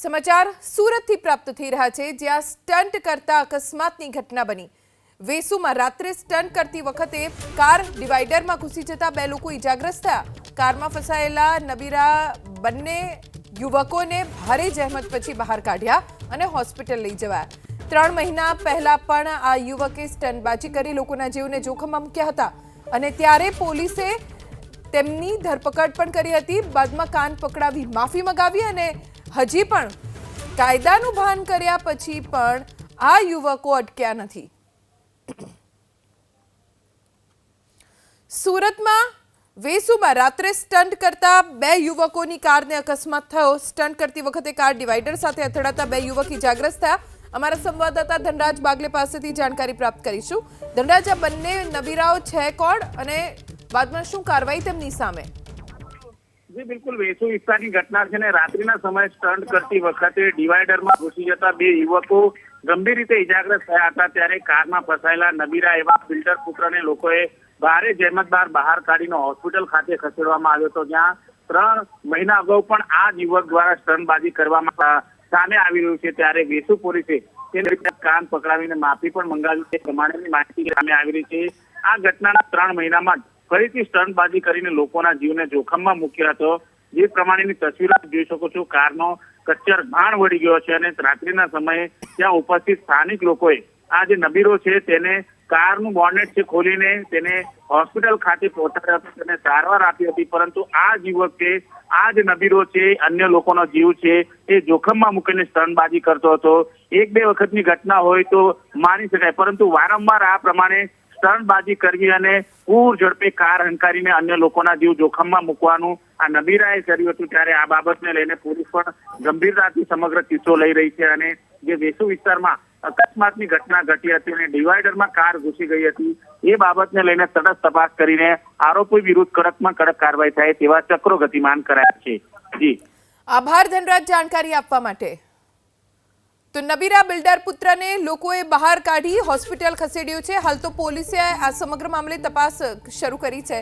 સમાચાર સુરતથી પ્રાપ્ત થઈ રહ્યા છે, જ્યાં સ્ટન્ટ કરતા અકસ્માતની ઘટના બની. વેસુમાં રાત્રે સ્ટન્ટ કરતી વખતે કાર ડિવાઈડરમાં ઘૂસી જતા બે લોકો ઈજાગ્રસ્ત થયા. કારમાં ફસાયેલા નબીરા બંને યુવકોને ભારે જહેમત પછી બહાર કાઢ્યા અને હોસ્પિટલ લઈ જવાયા. ત્રણ મહિના પહેલા પણ આ યુવકે સ્ટન્ટબાજી કરી લોકોના જીવને જોખમમાં મૂક્યા હતા અને ત્યારે પોલીસે તેમની ધરપકડ પણ કરી હતી. બાદમાં કાન પકડાવી માફી મગાવી અને હજી પણ કાયદાનું ભાન કર્યા પછી પણ આ યુવકો અટક્યા નથી. સુરતમાં વેસુમાં રાત્રે સ્ટન્ટ કરતા બે યુવકોની કારને અકસ્માત થયો. સ્ટન્ટ કરતી વખતે કાર ડિવાઈડર સાથે અથડાતા બે યુવક ઇજાગ્રસ્ત થયા. અમારા સંવાદદાતા ધનરાજ બાગલે પાસેથી જાણકારી પ્રાપ્ત કરીશું. ધનરાજ, આ બંને નબીરાઓ છે કોણ અને બાદમાં શું કાર્યવાહી તેમની સામે? જી, બિલકુલ. વેસુ વિસ્તારની ઘટના છે ને રાત્રિના સમયે સ્ટન્ટ કરતી વખતે ડિવાઈડરમાં ઘૂસી જતા બે યુવકો ગંભીર રીતે ઇજાગ્રસ્ત થયા હતા. ત્યારે કારમાં ફસાયેલા નબીરા એવા ફિલ્ટર પુત્રને લોકોએ ભારે જહેમતદાર બહાર કાઢીને હોસ્પિટલ ખાતે ખસેડવામાં આવ્યો હતો. જ્યાં ત્રણ મહિના અગાઉ પણ આ યુવક દ્વારા સ્ટન્ટબાજી કરવામાં સામે આવી રહ્યું છે. ત્યારે વેસુ પોલીસે તેને કાન પકડાવીને માફી પણ મંગાવી છે. પ્રમાણેની માહિતી સામે આવી રહી છે. આ ઘટનાના ત્રણ મહિનામાં ફરીથી સ્ટન્ટબાજી કરીને લોકોના જીવને જોખમમાં મૂક્યો હતો જે પ્રમાણેની તસવીરો જોઈ શકો છો. કારનો કચ્ચર ભાણ વળી ગયો છે અને રાત્રિના સમયે ત્યાં ઉપસ્થિત સ્થાનિક લોકોએ આ જે નબીરો છે તેને કારનું બોનેટ છે ખોલીને તેને હોસ્પિટલ ખાતે પહોંચાડ્યા હતા. તેને સારવાર આપી હતી. પરંતુ આ જ યુવક છે આ જ નબીરો છે, અન્ય લોકોનો જીવ છે, એ જોખમમાં મૂકીને સ્ટનબાજી કરતો હતો. એક બે વખતની ઘટના હોય તો માની શકાય. પરંતુ વારંવાર આ પ્રમાણે સ્ટનબાજી કરી અને પૂર ઝડપે કાર હંકારીને અન્ય લોકોના જીવ જોખમમાં મૂકવાનું આ નબીરાએ કર્યું હતું ત્યારે આ બાબતને લઈને પોલીસ પણ ગંભીરતાથી સમગ્ર કિસ્સો લઈ રહી છે અને જે વેસુ વિસ્તારમાં અકસ્માતની ઘટના ઘટી હતી અને ડિવાઈડરમાં કાર ઘૂસી ગઈ હતી, એ બાબતને લઈને તટસ્થ તપાસ કરીને આરોપી વિરુદ્ધ કડકમાં કડક કાર્યવાહી થાય તેવા ચક્રો ગતિમાન કરાયા છે. જી. આભાર ધનરાજ, જાણકારી આપવા માટે. તો નબીરા બિલ્ડર પુત્રને લોકોએ બહાર કાઢી હોસ્પિટલ ખસેડ્યો છે. હાલ તો પોલીસે આ સમગ્ર મામલે તપાસ શરૂ કરી છે.